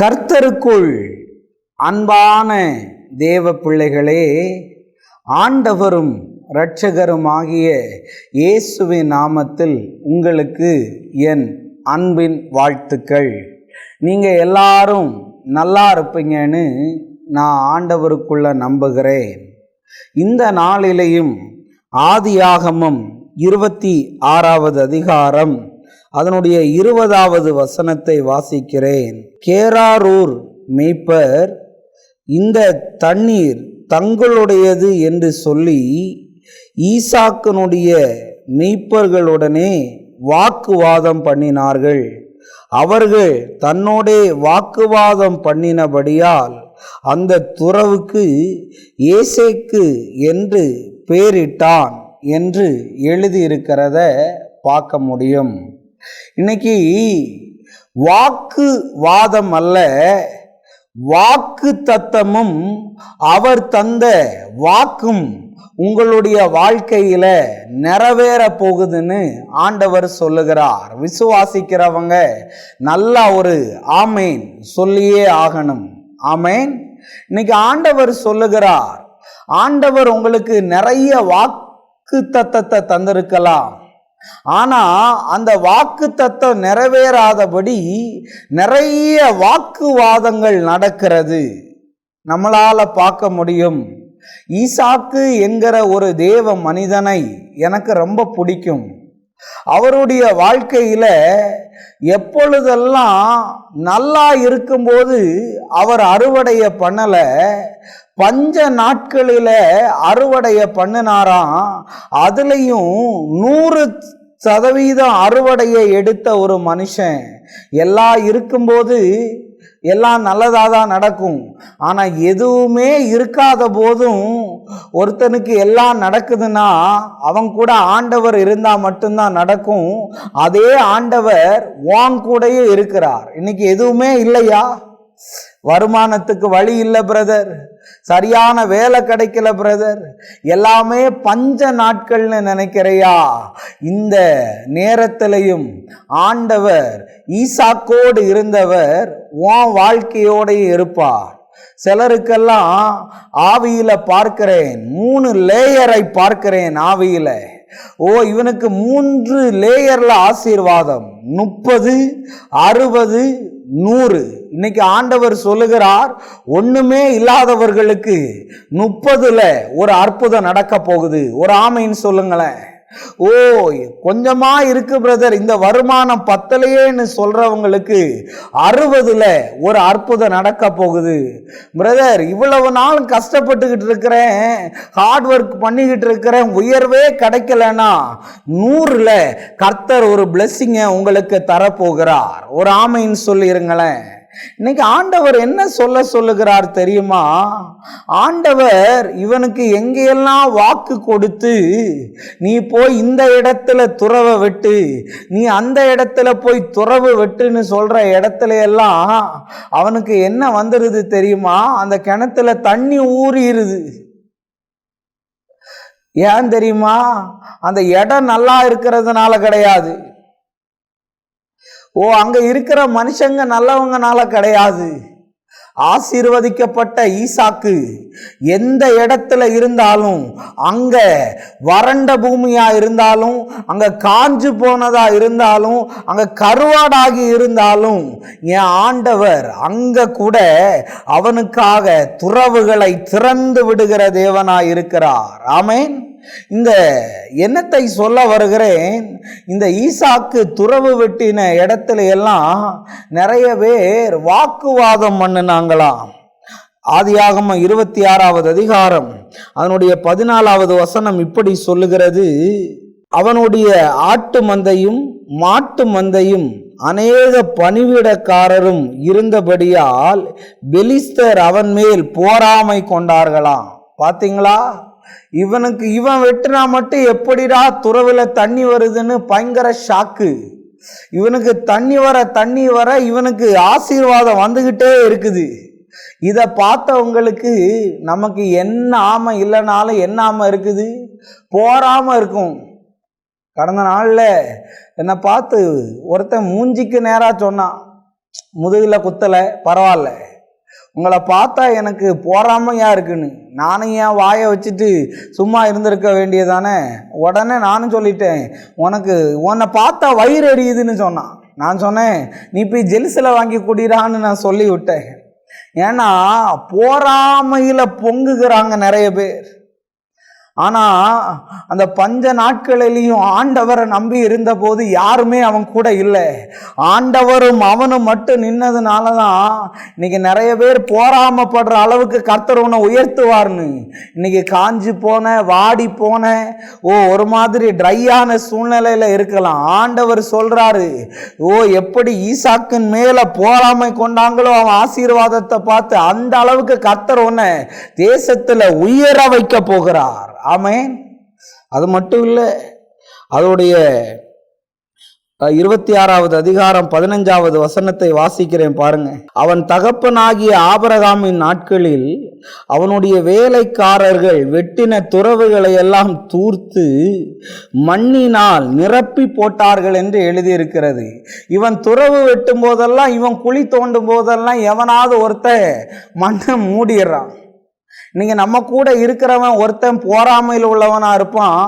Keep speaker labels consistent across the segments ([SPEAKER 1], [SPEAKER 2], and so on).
[SPEAKER 1] கர்த்தருக்குள் அன்பான தேவ பிள்ளைகளே ஆண்டவரும் இரட்சகருமாகிய இயேசுவின் நாமத்தில் உங்களுக்கு என் அன்பின் வாழ்த்துக்கள். நீங்கள் எல்லாரும் நல்லா இருப்பீங்கன்னு நான் ஆண்டவருக்குள்ள நம்புகிறேன். இந்த நாளிலேயும் ஆதியாகமம் இருபத்தி ஆறாவது அதிகாரம் அதனுடைய இருபதாவது வசனத்தை வாசிக்கிறேன். கேராரூர் மெய்ப்பர் இந்த தண்ணீர் தங்களுடையது என்று சொல்லி ஈசாக்கனுடைய மெய்ப்பர்களுடனே வாக்குவாதம் பண்ணினார்கள். அவர்கள் தன்னோடே வாக்குவாதம் பண்ணினபடியால் அந்த துறவுக்கு ஏசேக்கு என்று பெயரிட்டான் என்று எழுதியிருக்கிறத பார்க்க முடியும். இன்னைக்கு வாக்கு வாதம் அல்ல வாக்கு தத்தமும் அவர் தந்த வாக்கும் உங்களுடைய வாழ்க்கையில நிறைவேற போகுதுன்னு ஆண்டவர் சொல்லுகிறார். விசுவாசிக்கிறவங்க நல்லா ஒரு ஆமேன் சொல்லியே ஆகணும். ஆமேன். இன்னைக்கு ஆண்டவர் சொல்லுகிறார். ஆண்டவர் உங்களுக்கு நிறைய வாக்கு தத்தத்தை தந்திருக்கலாம். ஆனால் அந்த வாக்கு தத்துவம் நிறைவேறாதபடி நிறைய வாக்குவாதங்கள் நடக்கிறது. நம்மளால் பார்க்க முடியும். ஈசாக்கு என்கிற ஒரு தேவ மனிதனை எனக்கு ரொம்ப பிடிக்கும். அவருடைய வாழ்க்கையில் எப்பொழுதெல்லாம் நல்லா இருக்கும்போது அவர் அறுவடையை பண்ணல பஞ்ச நாட்களில அறுவடைய பண்ணினாராம். அதுலேயும் நூறு சதவீதம் அறுவடையை எடுத்த ஒரு மனுஷன். எல்லாம் இருக்கும்போது எல்லாம் நல்லதாக தான் நடக்கும். ஆனால் எதுவுமே இருக்காத போதும் ஒருத்தனுக்கு எல்லாம் நடக்குதுன்னா அவன் கூட ஆண்டவர் இருந்தால் மட்டும்தான் நடக்கும். அதே ஆண்டவர் வான் கூடயே இருக்கிறார். இன்னைக்கு எதுவுமே இல்லையா? வருமானத்துக்கு வழி இல்லை பிரதர் சரியான வேலை கிடைக்கல பிரதர் எல்லாமே பஞ்ச நாட்கள்னு நினைக்கிறையா? இந்த நேரத்திலையும் ஆண்டவர் ஈசாக்கோடு இருந்தவர் உன் வாழ்க்கையோடையே இருப்பார். சிலருக்கெல்லாம் ஆவியில பார்க்கிறேன் மூணு லேயரை பார்க்கிறேன் ஆவியில. ஓ இவனுக்கு மூன்று லேயர்ல ஆசீர்வாதம். முப்பது அறுபது நூறு. இன்னைக்கு ஆண்டவர் சொல்லுகிறார் ஒண்ணுமே இல்லாதவர்களுக்கு முப்பதுல ஒரு அற்புதம் நடக்க போகுது. ஒரு ஆமைன்னு சொல்லுங்களேன். ஓ கொஞ்சமா இருக்கு பிரதர் இந்த வருமானம் பத்தலையேன்னு சொல்றவங்களுக்கு அறுபதுல ஒரு அற்புதம் நடக்க போகுது. பிரதர் இவ்வளவு நாள் கஷ்டப்பட்டுக்கிட்டு இருக்கிறேன். ஹார்ட் ஒர்க் பண்ணிக்கிட்டு இருக்கிறேன். உயர்வே கிடைக்கலன்னா நூறுல கர்த்தர் ஒரு பிளெஸ்ஸிங்கை உங்களுக்கு தரப்போகிறார். ஒரு ஆமைன்னு சொல்லிருங்களேன். இன்னைக்கு ஆண்டவர் என்ன சொல்ல சொல்லுகிறார் தெரியுமா? ஆண்டவர் இவனுக்கு எங்கெல்லாம் வாக்கு கொடுத்து நீ போய் இந்த இடத்துல துறவை வெட்டு நீ அந்த இடத்துல போய் துறவு வெட்டுன்னு சொல்கிற இடத்துல எல்லாம் அவனுக்கு என்ன வந்துடுது தெரியுமா? அந்த கிணத்துல தண்ணி ஊறிடுது ஏன் தெரியுமா? அந்த இடம் நல்லா இருக்கிறதுனால கிடையாது. ஓ அங்கே இருக்கிற மனுஷங்க நல்லவங்கனால கிடையாது. ஆசீர்வதிக்கப்பட்ட ஈசாக்கு எந்த இடத்துல இருந்தாலும் அங்க வறண்ட பூமியா இருந்தாலும் அங்க காஞ்சு போனதா இருந்தாலும் அங்க கருவாடாகி இருந்தாலும் என் ஆண்டவர் அங்க கூட அவனுக்காக துறவுகளை திறந்து விடுகிற தேவனாய் இருக்கிறார் ஆமேன். இந்த எண்ணத்தை சொல்ல வருகிறேன்? இந்த ஈசாக்கு துறவு வெட்டின இடத்துல எல்லாம் நிறைய பேர் வாக்குவாதம் பண்ணினாங்களாம். ஆதியாகம இருபத்தி ஆறாவது அதிகாரம் அதனுடைய பதினாலாவது வசனம் இப்படி சொல்லுகிறது. அவனுடைய ஆட்டு மந்தையும் மாட்டு மந்தையும் அநேக பணிவிடக்காரரும் இருந்தபடியால் பெலிஸ்தர் அவன் மேல் போராமை கொண்டார்களாம். பார்த்தீங்களா இவனுக்கு இவன் வெட்டினா மட்டும் எப்படிடா துறவில் தண்ணி வருதுன்னு பயங்கர ஷாக்கு. இவனுக்கு தண்ணி வர தண்ணி வர இவனுக்கு ஆசீர்வாதம் வந்துகிட்டே இருக்குது. இதை பார்த்தவங்களுக்கு நமக்கு என்ன ஆமை இல்லைனாலும் என்ன ஆமை இருக்குது? போராமல் இருக்கும். கடந்த நாளில் என்னை பார்த்து ஒருத்தன் மூஞ்சிக்கு நேராக சொன்னான். முதுகில் குத்தலை பரவாயில்ல. உங்களை பார்த்தா எனக்கு போறாமையா இருக்குன்னு. நானும் ஏன் வாயை வச்சுட்டு சும்மா இருந்திருக்க வேண்டியதானே? உடனே நானும் சொல்லிட்டேன் உனக்கு உன்னை பார்த்தா வயிறு எரியுதுன்னு சொன்னான். நான் சொன்னேன் நீ போய் ஜெல்ஸில் வாங்கி குடிறான்னு நான் சொல்லி விட்டேன் ஏன்னா போறாமையில் பொங்குகிறாங்க நிறைய பேர். ஆனால் அந்த பஞ்ச நாட்களிலையும் ஆண்டவரை நம்பி இருந்தபோது யாருமே அவன் கூட இல்லை. ஆண்டவரும் அவனும் மட்டும் நின்னதுனால தான் இன்னைக்கு நிறைய பேர் போராமப்படுற அளவுக்கு கர்த்தர் உன்னை உயர்த்துவார்னு. இன்னைக்கு காஞ்சி போன வாடி போன ஓ ஒரு மாதிரி ட்ரையான சூழ்நிலையில் இருக்கலாம். ஆண்டவர் சொல்றாரு ஓ எப்படி ஈசாக்கின் மேலே போராமை கொண்டாங்களோ அவன் ஆசீர்வாதத்தை பார்த்து அந்த அளவுக்கு கர்த்தர் உன்னை தேசத்தில் உயர வைக்க போகிறார். ஆமேன். அது மட்டும் இல்லை அதோடைய இருபத்தி ஆறாவது அதிகாரம் பதினஞ்சாவது வசனத்தை வாசிக்கிறேன் பாருங்க. அவன் தகப்பனாகிய ஆபரகாமின் நாட்களில் அவனுடைய வேலைக்காரர்கள் வெட்டின துறவுகளை எல்லாம் தூர்த்து மண்ணினால் நிரப்பி போட்டார்கள் என்று எழுதியிருக்கிறது. இவன் துறவு வெட்டும் போதெல்லாம் இவன் குழி தோண்டும் போதெல்லாம் எவனாவது ஒருத்தன் மண்ணை மூடிடுறான். இன்னைக்கு நம்ம கூட இருக்கிறவன் ஒருத்தன் போராமையில் உள்ளவனாக இருப்பான்.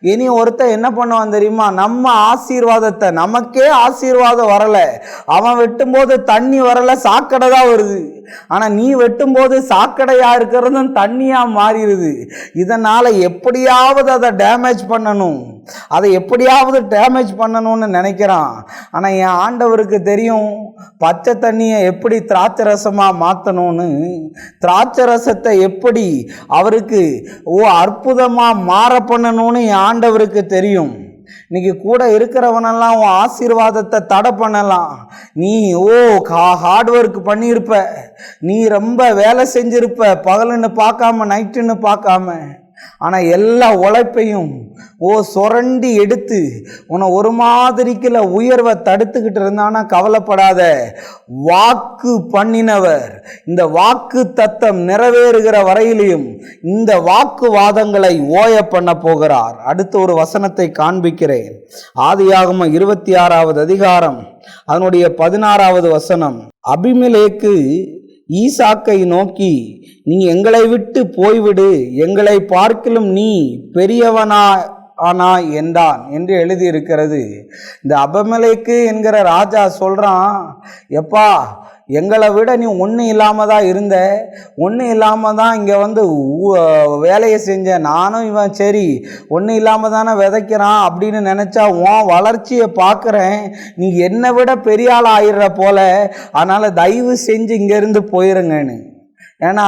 [SPEAKER 1] இனி ஒருத்தன் என்ன பண்ணுவான் தெரியுமா? நம்ம ஆசீர்வாதத்தை நமக்கே ஆசீர்வாதம் வரலை. அவன் வெட்டும்போது தண்ணி வரலை சாக்கடை தான் வருது. ஆனால் நீ வெட்டும்போது சாக்கடையாக இருக்கிறதும் தண்ணியாக மாறிடுது. இதனால் எப்படியாவது அதை டேமேஜ் பண்ணணும். அதை எப்படியாவது டேமேஜ் பண்ணணும்னு நினைக்கிறான். ஆனால் என் ஆண்டவருக்கு தெரியும் பச்சை தண்ணியை எப்படி திராட்சை ரசமாக மாற்றணும்னு திராட்சை ரசத்தை எப்படி அவருக்கு ஓ அற்புதமாக மாற பண்ணணும்னு என் ஆண்டவருக்கு தெரியும். இன்னைக்கு கூட இருக்கிறவனெல்லாம் உன் ஆசீர்வாதத்தை தடை பண்ணலாம். நீ ஓ கா ஹார்ட் ஒர்க் பண்ணியிருப்ப. நீ ரொம்ப வேலை செஞ்சிருப்ப. பகலுன்னு பார்க்காம நைட்டுன்னு பார்க்காம. ஆனால் எல்லா உழைப்பையும் ஓ சுரண்டி எடுத்து உன்னை ஒரு மாதிரிக்குள்ள உயர்வை தடுத்துக்கிட்டு இருந்தானா கவலைப்படாத. வாக்கு பண்ணினவர் இந்த வாக்கு தத்தம் நிறைவேறுகிற வரையிலையும் இந்த வாக்குவாதங்களை ஓய பண்ண போகிறார். அடுத்து ஒரு வசனத்தை காண்பிக்கிறேன். ஆதியாகம இருபத்தி ஆறாவது அதிகாரம் அதனுடைய பதினாறாவது வசனம் அபிமிலேக்கு ஈசாக்கை நோக்கி நீ எங்களை விட்டு போய்விடு எங்களை பார்க்கலும் நீ பெரியவனா ஆனா என்றான் என்று எழுதியிருக்கிறது. இந்த அபமலைக்கு என்கிற ராஜா சொல்றான் எப்பா எங்களை விட நீ ஒன்றும் இல்லாமல் தான் இருந்த? ஒன்றும் இல்லாமல் தான் இங்கே வந்து வேலையை செஞ்ச நானும் இவன் சரி ஒன்றும் இல்லாமல் தானே விதைக்கிறான் அப்படின்னு நினச்சா உன் வளர்ச்சியை பார்க்குறேன். நீ என்னை விட பெரிய ஆள் ஆயிடுற போல. அதனால் தயவு செஞ்சு இங்கேருந்து போயிருங்கன்னு. ஏன்னா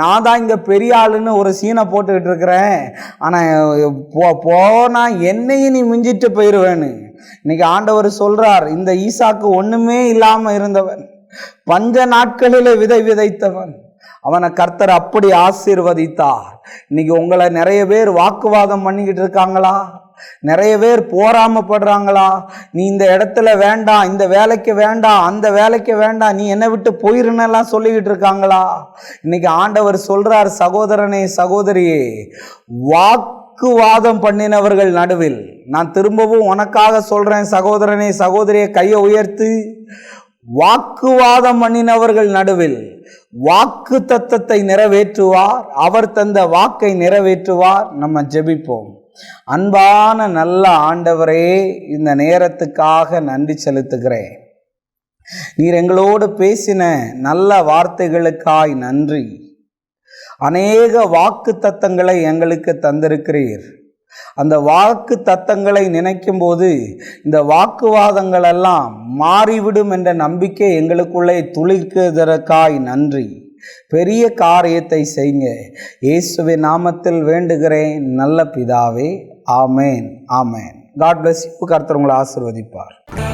[SPEAKER 1] நான் தான் இங்கே பெரிய ஆளுன்னு ஒரு சீனை போட்டுக்கிட்டு இருக்கிறேன். ஆனால் போ போனால் என்னையும் நீ மிஞ்சிட்டு போயிடுவேன்னு இன்னைக்கு ஆண்டவர் சொல்கிறார் இந்த ஈசாக்கு ஒன்றுமே இல்லாமல் இருந்தவன். பஞ்ச நாட்களிலே விதை விதைத்தவன். அவனை கர்த்தர் அப்படி ஆசீர்வதித்தார். இன்னைக்கு உங்களை நிறைய பேர் வாக்குவாதம் பண்ணிக்கிட்டு இருக்காங்களா? நிறைய பேர் போராமப்படுறாங்களா? நீ இந்த இடத்துல வேண்டாம் இந்த வேலைக்கு வேண்டாம் அந்த வேலைக்கு வேண்டாம் நீ என்னை விட்டு போயிருன்னெல்லாம் சொல்லிக்கிட்டு இருக்காங்களா? இன்னைக்கு ஆண்டவர் சொல்றார் சகோதரனே சகோதரியே வாக்குவாதம் பண்ணினவர்கள் நடுவில் நான் திரும்பவும் உனக்காக சொல்றேன் சகோதரனே சகோதரியை கையை உயர்த்து வாக்குவாதம் பண்ணினவர்கள் நடுவில் வாக்கு தத்தத்தை நிறைவேற்றுவார். அவர் தந்த வாக்கை நிறைவேற்றுவார். நம்ம ஜெபிப்போம். அன்பான நல்ல ஆண்டவரே இந்த நேரத்துக்காக நன்றி செலுத்துகிறேன். நீர் எங்களோடு பேசின நல்ல வார்த்தைகளுக்காய் நன்றி. அநேக வாக்கு தத்தங்களை எங்களுக்கு தந்திருக்கிறீர். அந்த வாக்கு தத்தங்களை நினைக்கும் போது இந்த வாக்குவாதங்கள் எல்லாம் மாறிவிடும் என்ற நம்பிக்கை எங்களுக்குள்ளே துளிர்க்கிறதற்காய் நன்றி. பெரிய காரியத்தை செய்யுங்க இயேசுவின் நாமத்தில் வேண்டுகிறேன். நல்ல பிதாவே. ஆமேன். ஆமேன். காட் பிளஸ் கர்த்தர் உங்களை ஆசிர்வதிப்பார்.